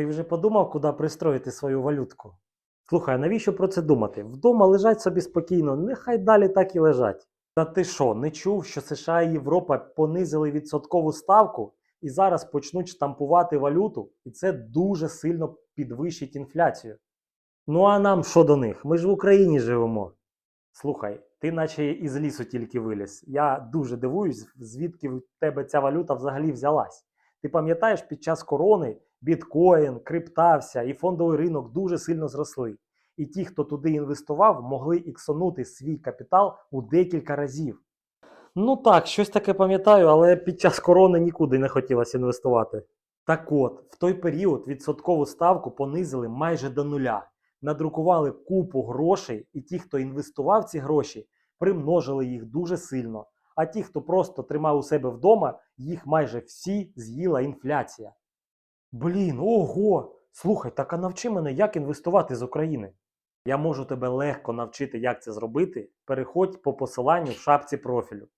Ти вже подумав, куди пристроїти свою валютку? Слухай, навіщо про це думати? Вдома лежать собі спокійно, нехай далі так і лежать. Та ти що, не чув, що США і Європа понизили відсоткову ставку і зараз почнуть штампувати валюту, і це дуже сильно підвищить інфляцію. Ну а нам що до них? Ми ж в Україні живемо. Слухай, ти наче із лісу тільки виліз. Я дуже дивуюсь, звідки в тебе ця валюта взагалі взялась. Ти пам'ятаєш, під час корони біткоін, криптався і фондовий ринок дуже сильно зросли. І ті, хто туди інвестував, могли іксонути свій капітал у декілька разів. Ну так, щось таке пам'ятаю, але під час корони нікуди не хотілося інвестувати. Так от, в той період відсоткову ставку понизили майже до нуля, надрукували купу грошей, і ті, хто інвестував ці гроші, примножили їх дуже сильно. А ті, хто просто тримав у себе вдома, їх майже всі з'їла інфляція. Блін, ого! Слухай, так а навчи мене, як інвестувати з України. Я можу тебе легко навчити, як це зробити. Переходь по посиланню в шапці профілю.